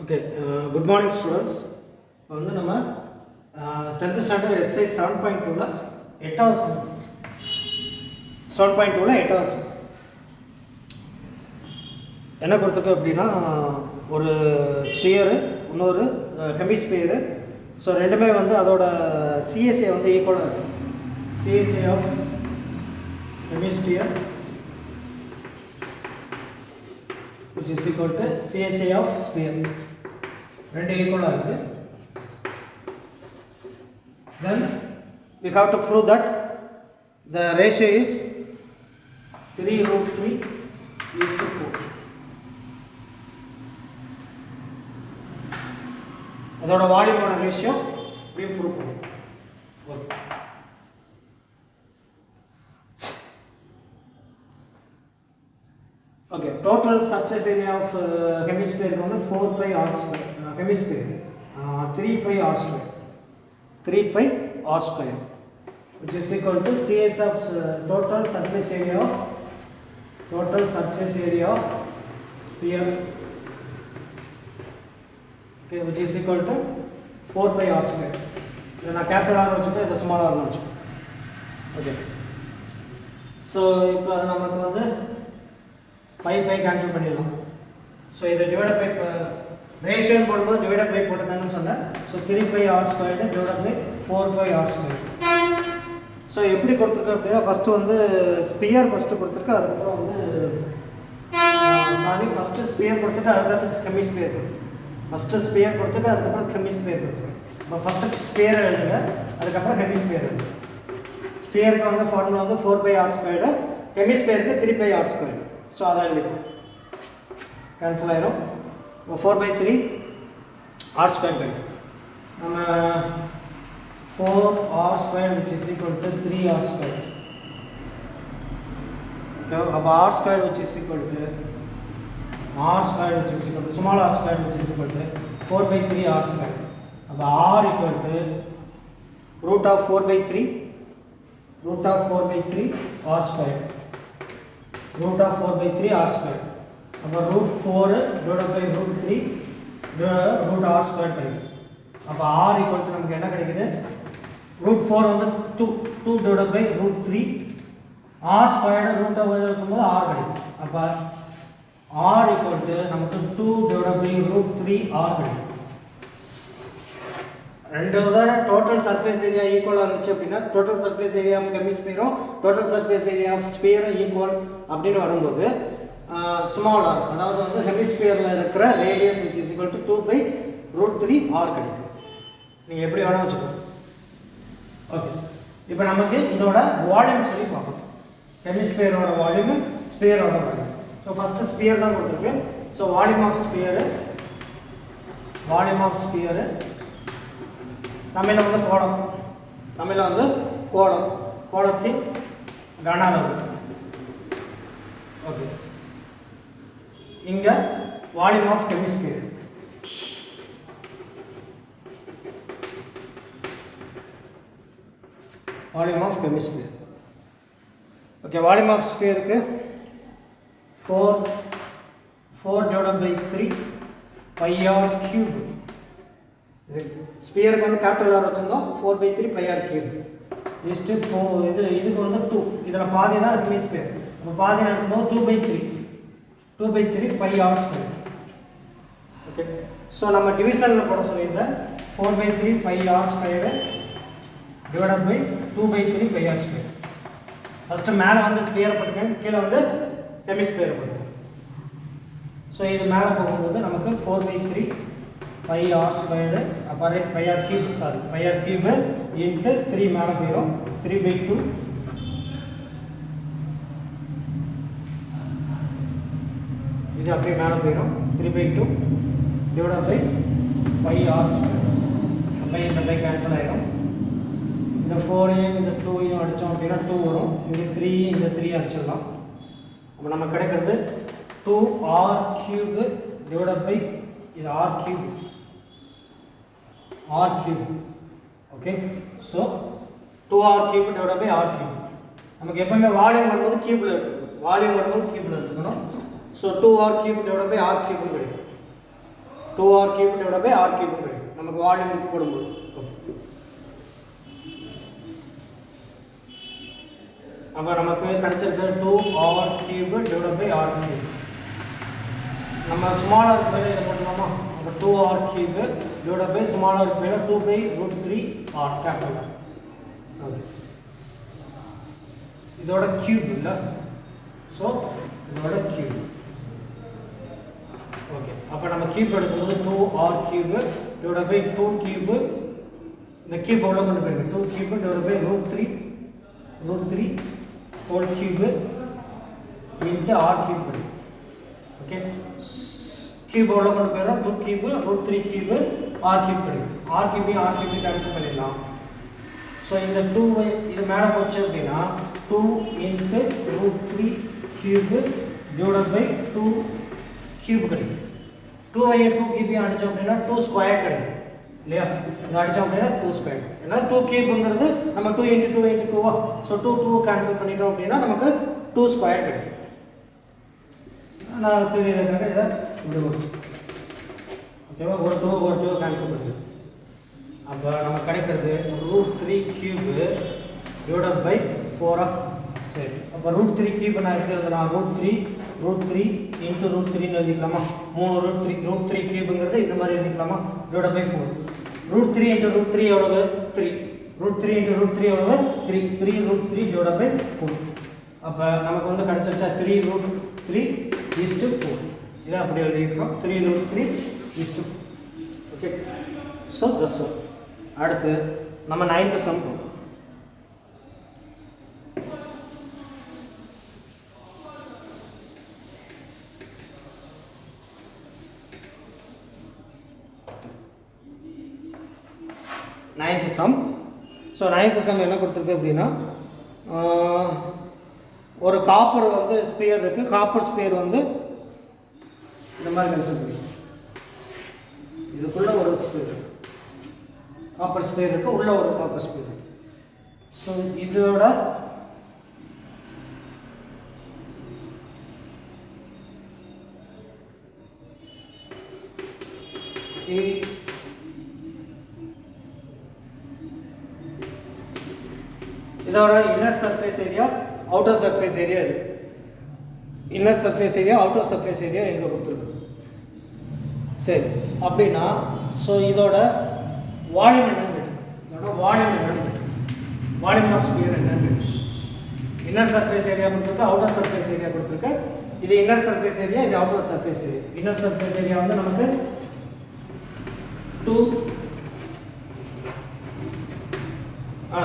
Okay good morning students இப்போ வந்து நம்ம tenth standard SI seven point டூவில் எட்டாவது சம் செவன் பாயிண்ட் டூவில் எட்டாவது சம் என்ன கொடுத்துருக்கு அப்படின்னா ஒரு ஸ்பியரு இன்னொரு uh, ஹெமிஸ்பியரு ஸோ ரெண்டுமே வந்து அதோட சிஎஸ்ஏ வந்து ஈக்குவலாக இருக்கும் CSA of hemisphere which is equal to CSA of sphere. ரெண்டு ஈக்குவலாக இருக்கு then we have to prove that the ratio is 3 root 3 is to 4 அதோட வால்யூமோட ரேஷியோ இப்படியும் ப்ரூவ் பண்ணும் okay okay total surface area of ஹெமிஸ்பியருக்கு வந்து four pi r square hemisphere three pi r square three pi r square which is equal to CS of uh, total surface area of total surface area of sphere okay which is equal to 4 pi r square இதை நான் capital R வச்சுக்கோ இதை small ஆர்னு வச்சுக்கோ okay so இப்போ நமக்கு வந்து pi pi cancel பண்ணிடலாம் so இதை டிவைட் பை ரேஷியோன்னு போடும்போது டிவைட் பை போட்டிருந்தாங்கன்னு சொன்னேன் so three five r square divide by four five r square so எப்படி கொடுத்துருக்கு அப்படின்னா ஃபஸ்ட்டு வந்து ஸ்பியர் ஃபஸ்ட்டு கொடுத்துருக்கு அதுக்கப்புறம் வந்து சாரி ஃபஸ்ட்டு ஸ்பியர் கொடுத்துட்டு அதுக்கப்புறம் கம்மி ஸ்பியர் கொடுத்துருக்கு ஃபஸ்ட்டு ஸ்பியர் கொடுத்துட்டு அதுக்கப்புறம் கம்மி ஸ்பியர் கொடுத்துருக்கு இப்போ ஃபஸ்ட்டு ஸ்பியர் எழுதுங்க. அதுக்கப்புறம் ஹெமி ஸ்பியர் எழுதுங்க. ஸ்பியருக்கு வந்து ஃபார்முலா வந்து ஃபோர் பை ஆர் ஸ்கொயர்டு ஹெமி ஸ்பியருக்கு three pi r squared so அதை எழுதிப்போம். கேன்சல் ஆயிரும். Four pi three r square by நம்ம four r square which is equal to three r square okay அப்போ r square which is equal to r square which is equal to small r square which is equal to four pi three r square அப்போ r equal to root of four pi three root of 4 by 3 r square. Root of 4 by 3 r square. அப்போ root 4 divided by root 3 divided root r square அப்போ r equal to நமக்கு என்ன கிடைக்குது? Root four வந்து 2 2 divided by root 3 r squared root இருக்கும்போது r கிடைக்கும். அப்போ r equal to நமக்கு two divide by root three r கிடைக்கும். ரெண்டு தடவை டோட்டல் சர்ஃபேஸ் ஏரியா ஈக்குவலாக இருந்துச்சு அப்படின்னா டோட்டல் சர்ஃபேஸ் ஏரியா ஆஃப் ஹெமிஸ்பியரும் டோட்டல் சர்ஃபேஸ் ஏரியா ஆஃப் ஸ்பியரும் ஈக்குவல் அப்படின்னு வரும்போது ஸ்மாலர் அதாவது வந்து ஹெமிஸ்பியரில் இருக்கிற radius which is equal to two by root three r கிடைக்கும். நீங்கள் எப்படி வேணால் வச்சுக்கோங்க ஓகே இப்போ நமக்கு இதோட வால்யூம் சொல்லி பார்க்கணும் ஹெமிஸ்பியரோட வால்யூம் ஸ்பியரோட வால்யூம் ஸோ ஃபஸ்ட்டு ஸ்பியர் தான் கொடுத்துருக்கு. So volume of sphere volume of sphere தமிழில் வந்து கோலம் தமிழில் வந்து கோலம் கோலத்தின் கன அளவு. ஓகே இங்கே volume of hemisphere volume of hemisphere okay volume of ஸ்பியருக்கு four four divide by three pi r cube இது ஸ்பியருக்கு வந்து கேபிட்டல் ஆர் வச்சுருந்தோம். Four by three pi r cube is to four இது இதுக்கு வந்து டூ இதில் பாதி தான் ஹெமி ஸ்பியர் அப்போ பாதி நடக்கும்போது two by three two by three pi r square okay so நம்ம டிவிஷனில் போட சொல்லியிருந்தேன் four by three pi r squared divided by two by three pi r square first மேலே வந்து ஸ்பியர் போட்டுக்கேன் கீழே வந்து ஹெமி ஸ்பியர் போட்டுக்கேன் ஸோ இது மேலே போகும்போது நமக்கு four by three pi r squared அப்புறம் pi r cube sorry pi r cube into three மேலே போயிடும் த்ரீ பை டூ இது அப்படியே மேலே போயிடும். Three by two divide by pi r square pi இந்த பை கேன்சல் ஆகிடும் இந்த ஃபோரையும் இந்த டூவையும் அடித்தோம் அப்படின்னா டூ வரும். இது த்ரீ இந்த த்ரீ அடிச்சிடலாம். அப்போ நம்ம கிடைக்கிறது two r cube divide by இது r cube r cube okay so two r cube divide by r cube நமக்கு எப்பவுமே வால்யூம் வரும்போது கியூப்பில் எடுத்துக்கணும். வால்யூம் வரும்போது கியூப்பில் எடுத்துக்கணும். So two r cube divide by r கியூப்னு கிடைக்கும். Two r cube divide by r cube கிடைக்கும். நமக்கு வால்யூம் போடும்போது. Okay. அப்போ நமக்கு கிடைச்சிருக்கு two r cube divide by r cube நம்ம ஸ்மாலாக பேர் இதை பண்ணலாமா அப்போ two r cube divide by ஸ்மாலாக இருக்க two by root three r capital okay இதோட கியூப் இல்லை. ஸோ இதோட கியூப் ஓகே அப்போ நம்ம கியூப் எடுக்கும்போது two r cube divide by two cube இந்த கியூப் எவ்வளோ கொண்டு போயிருக்கு two cube divide by root three root three whole cube into r cube கிடைக்கும் ஓகே கியூப் எவ்வளோ கொண்டு போயிடும்? Two cube root three cube r cube கிடைக்கும் ஆர் கியூபையும் ஆர் கியூபையும் கேன்சல் பண்ணிடலாம். ஸோ இந்த டூ இது மேலே போச்சு அப்படின்னா two into root three cube divide by two cube கிடைக்கும் டூ ஐ டூ கியூபியும் அடித்தோம் அப்படின்னா டூ ஸ்கொயர் கிடைக்கும் இல்லையா இது அடித்தோம் அப்படின்னா டூ ஸ்கொயர் ஏன்னா டூ கியூப்ங்கிறது நம்ம டூ இன்ட்டு டூ இன்ட்டு டூவா ஸோ டூ டூ கேன்சல் பண்ணிட்டோம் அப்படின்னா நமக்கு டூ ஸ்கொயர் கிடைக்கும். நான் தெரியறதுக்காக இதை இப்படி ஓகேவா ஒரு டூ ஒரு டூ கேன்சல் பண்ணிடுது அப்போ நம்ம கிடைக்கிறது root three cube divide by ஃபோரா சரி. அப்போ ரூட் த்ரீ கியூப் நான் எப்படி நான் root three root three into root த்ரீன்னு எழுதிக்கலாமா மூணு ரூட் த்ரீ ரூட் த்ரீ கியூபுங்கிறது இந்த மாதிரி எழுதிக்கலாமா divide by four root three into root three எவ்வளவு three root three into root three எவ்வளவு three three root three divide by four அப்போ நமக்கு வந்து கிடச்சிருச்சா three root three is to four இதை அப்படி எழுதிக்கிறோம் three root three is to okay so thus அடுத்து நம்ம நைன்த்து சம் போகும் ninth sum so ninth sum என்ன கொடுத்துருக்கு அப்படின்னா ஒரு காப்பர் வந்து ஸ்பியர் இருக்குது காப்பர் ஸ்பியர் வந்து இந்த மாதிரி மென்ஷன் பண்ணி இதுக்குள்ளே ஒரு ஸ்பியர் காப்பர் ஸ்பியர் இருக்குது உள்ள ஒரு காப்பர் ஸ்பியர் ஸோ இதோட இ- இதோட inner surface area outer surface area இது. Inner surface area outer surface area எங்கே கொடுத்துருக்கு? சரி அப்படின்னா ஸோ இதோட வால்யூம் என்னன்னு கேட்டு இதோட வால்யூம் என்னன்னு கேட்டு வால்யூம் ஆஃப் ஸ்பியர் என்னன்னு கேட்டு இன்னர் சர்ஃபேஸ் ஏரியா கொடுத்துருக்கு அவுட்டர் சர்ஃபேஸ் ஏரியா கொடுத்துருக்கு. இது இன்னர் சர்ஃபேஸ் ஏரியா இது outer surface area inner surface area வந்து நமக்கு two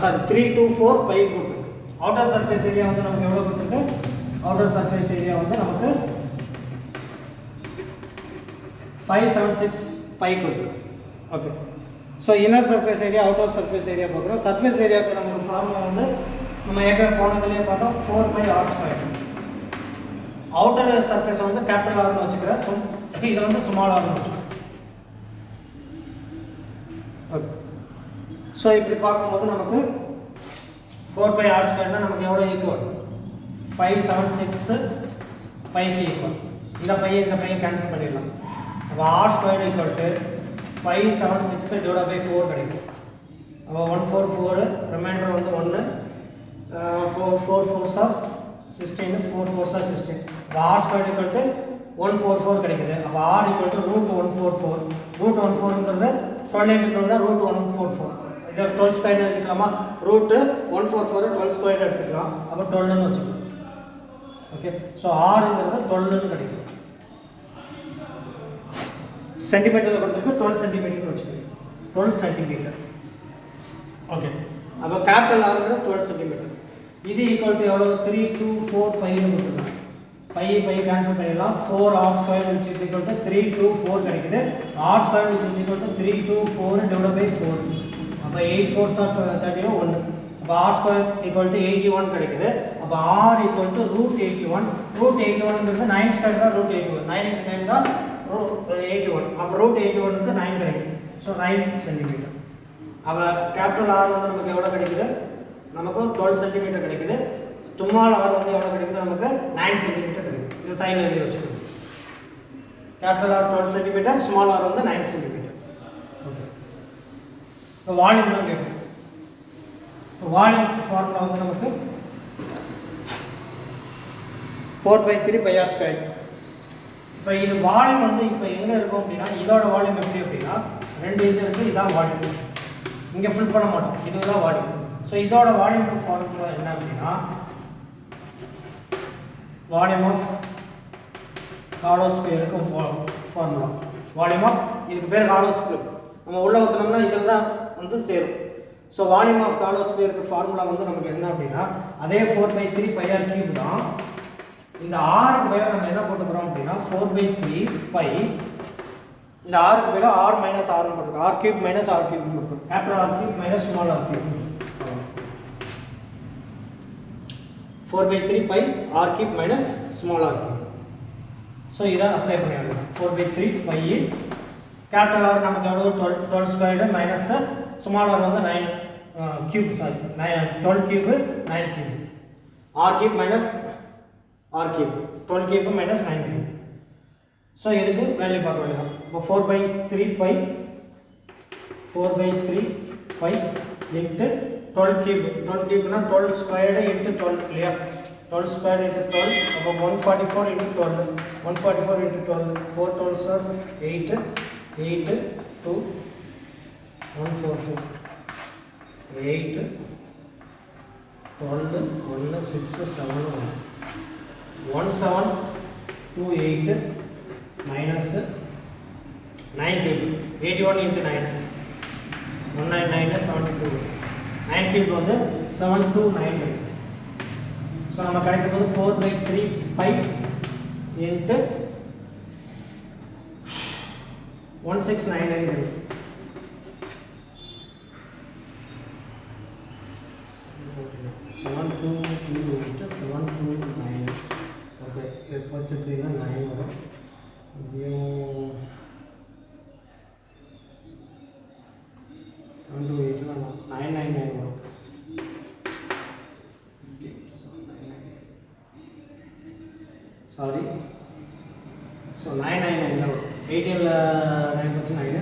sorry three two four pi கொடுத்துருக்கு. அவுட்டர் சர்ஃபேஸ் ஏரியா வந்து நமக்கு எவ்வளோ கொடுத்துருக்கு? அவுட்டர் சர்ஃபேஸ் ஏரியா வந்து நமக்கு ஃபைவ் செவன் சிக்ஸ் பை கொடுத்துருக்கு. Okay so inner surface area outer surface area பார்க்குறோம். சர்ஃபேஸ் ஏரியாவுக்கு நமக்கு ஃபார்முலா வந்து நம்ம ஏற்கனவே போனதுலேயே பார்த்தோம். Four pi r square outer சர்ஃபேஸை வந்து கேபிட்டல் ஆர்னு வச்சுக்கிறேன். ஸோ இதை வந்து சுமால் ஆர்னு வச்சுக்கிறேன். ஓகே ஸோ இப்படி பார்க்கும்போது நமக்கு ஃபோர் பை ஆர் ஸ்கொயர்னா நமக்கு எவ்வளோ ஈக்குவல் ஃபைவ் செவன் சிக்ஸ் பைக்கு ஈக்குவல் இந்த பையன் இந்த பையன் கேன்சல் பண்ணிடலாம். அப்போ r square equal to five seven six divide by four கிடைக்கும். அப்போ ஒன் ஃபோர் ஃபோரு ரிமைண்டர் வந்து ஒன்று four four four sir sixteen four four sir sixteen r square equal to one four four கிடைக்குது. அப்போ r equal to root one four four root one ஃபோருங்கிறது twelve into twelve தான் root one four four இதை twelve square எடுத்துக்கலாமா? Root one four four twelve square எடுத்துக்கலாம். அப்போ டுவெல்னு வச்சுக்கலாம் okay so ஆறுங்கிறது டுவெல்னு கிடைக்கும் சென்டிமீட்டரில் கொடுத்துருக்கு டுவெல் சென்டிமீட்டர்னு வச்சுக்கோங்க. டுவெல் சென்டிமீட்டர் ஓகே அப்போ கேபிட்டல் ஆறுங்கிறது டுவெல் சென்டிமீட்டர் இது ஈக்குவல் டு எவ்வளோ த்ரீ டூ ஃபோர் ஃபைவ்னு கொடுத்துருக்காங்க பை பை கேன்சல் பண்ணிடலாம். Four r square which is equal to three two four கிடைக்குது. R square which is equal to three two four divide by four அப்போ eight four sir தேர்ட்டியும் ஒன்று அப்போ r square equal to eighty one கிடைக்குது. அப்போ r equal to root eighty one root eighty ஒன்ங்கிறது nine square தான் root eighty one nine into nine தான் ரூ eighty one அப்போ ரூட் எயிட்டி ஒனுக்கு நைன் கிடைக்கும் ஸோ நைன் சென்டிமீட்டர் அப்போ கேபிட்டல் ஆர் வந்து நமக்கு எவ்வளோ கிடைக்குது? நமக்கு டுவெல் சென்டிமீட்டர் கிடைக்குது. ஸ்மால் ஆர் வந்து எவ்வளோ கிடைக்குது? நமக்கு நைன் சென்டிமீட்டர் கிடைக்குது. இது சைன் எழுதி வச்சுக்கணும். Capital r twelve centimeter small r வந்து நைன் சென்டிமீட்டர் இப்போ வால்யூம் தான் கேட்கும் இப்போ வால்யூம் ஃபார்முலா வந்து நமக்கு four by three pi r square இப்போ இது வால்யூம் வந்து இப்போ எங்கே இருக்கும் அப்படின்னா இதோட வால்யூம் எப்படி அப்படின்னா ரெண்டு இது இருக்குது இதான் வால்யூம் இங்கே ஃபில் பண்ண மாட்டோம். இதுதான் வால்யூம் ஸோ இதோட வால்யூம் ஃபார்முலா என்ன அப்படின்னா வால்யூம் ஆஃப் காலோஸ்பியருக்கு ஃபார்முலா வால்யூம் ஆஃப் இதுக்கு பேர் காலோஸ்பியர் நம்ம உள்ள ஊற்றினோம்னா இதில் தான் வந்து சேரும். ஸோ வால்யூம் ஆஃப் கார்டோஸ்பியருக்கு ஃபார்முலா வந்து நமக்கு என்ன அப்படின்னா அதே four by three pi r cube தான். இந்த ஆறுக்கு மேலே நம்ம என்ன போட்டுக்கிறோம் அப்படின்னா ஃபோர் பை த்ரீ பை இந்த ஆறுக்கு மேலே ஆர் மைனஸ் ஆர்னு போட்டுருக்கோம் r cube minus r cube போட்டுருக்கோம் capital r cube minus small r cube four by three pi r cube minus small r cube so இதை அப்ளை பண்ணிடலாம் four by three pi capital r நமக்கு எவ்வளோ twelve twelve squared minus small வந்து nine cube sorry nine twelve cube nine cube r cube minus r cube twelve cube minus nine cube so இதுக்கு value பார்க்க வேண்டியதான் இப்போ four by three pi four by three pi into twelve cube twelve கியூப்னா twelve squared into twelve இல்லையா twelve squared into twelve அப்போ one forty four into twelve one forty four into twelve four twelve sir eight eight two one four four eight twelve ஒன்று six seven ஒன்று one seven two eight minus nine cube eighty one into nine one nine nine seventy two nine cube வந்து seven two nine so நம்ம கிடைக்கும் போது four by three pi into one six nine nine கிடைக்கும் seven two two eight seven two nine okay இப்போ வச்சு எப்படின்னா nine வரும் இங்கேயும் செவன் டூ எயிட்டில் நைன் நைன் நைன் வரும் sorry so nine nine nine eleven எயிட்டீனில் நைன் வச்சு நைனு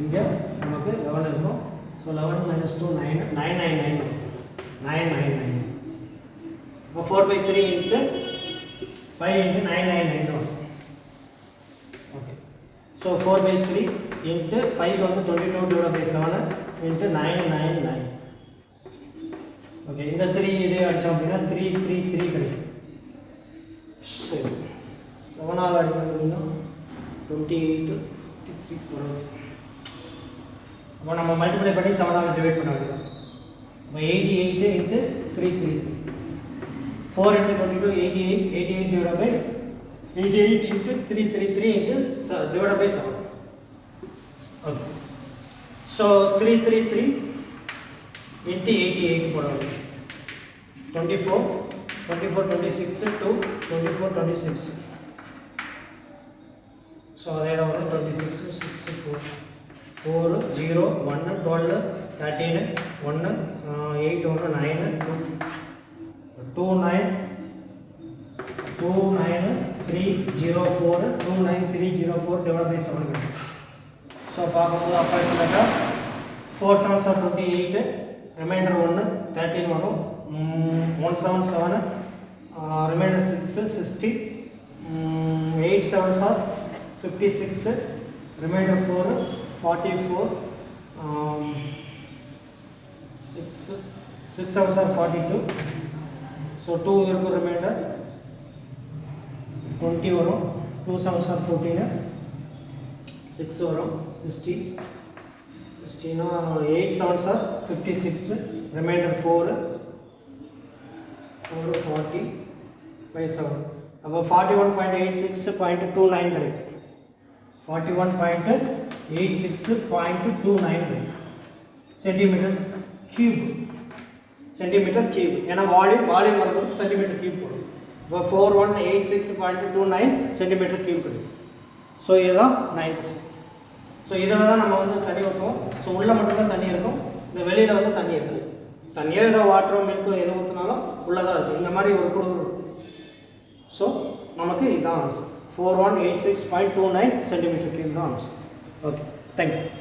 இங்கே நமக்கு லெவன் இருக்கும். So eleven minus two nine nine nine nine nine nine nine இப்போ four by three into five into nine nine nine one okay so four by three into five வந்து twenty two divide by seven into nine nine nine okay இந்த three இதே அடித்தோம் அப்படின்னா three three three கிடைக்கும். சரி. செவனால் அடிக்கணும்னா twenty eight fifty three வரும். அப்போ நம்ம மல்டிப்ளை பண்ணி செவனால் டிவைட் பண்ண வேண்டியது அப்போ eighty eight into three three four into twenty two eighty eight eighty eight divide by eighty eight into three three three into divide by seven okay so three three three into eighty eight போடணும் twenty four twenty four twenty six two twenty four twenty six so அதே தான் வரும். Twenty six six four four zero ஒன்று twelve thirteen ஒன்று eight ஒன்று nine two two nine two nine three zero four two nine three zero four divide by seven கிடைக்கும் so பார்க்கும்போது அப்ராக்சிமேட்டாக four seven sir twenty eight remainder ஒன்று thirteen வரும். One seven seven remainder six sixty eight seven sir fifty six remainder four forty four six six seven sir forty two so two இருக்கும் reminder twenty வரும் two seven sir fourteen six வரும் sixty சிக்ஸ்டினா eight seven sir fifty six remainder four four forty five seven அப்போ forty one point eight six point two nine கிடைக்கும் forty one point eight six point two nine centimeter cube centimeter cube ஏன்னா volume volume வரும்போது centimetre cube போடும். இப்போ four one eight six point two nine centimeter cube கிடைக்கும் so இதுதான் nine percent so இதில் தான் நம்ம வந்து தண்ணி ஊற்றுவோம் ஸோ உள்ளே மட்டும்தான் தண்ணி இருக்கும். இந்த வெளியில் வந்து தண்ணி இருக்குது தண்ணியோ ஏதோ வாட்டரோ மில்க்கோ எது ஊற்றினாலும் உள்ளே தான் இருக்குது இந்த மாதிரி ஒரு குழு ஸோ நமக்கு இதுதான் answer 4186.29 centimeter cube answer. Okay, thank you.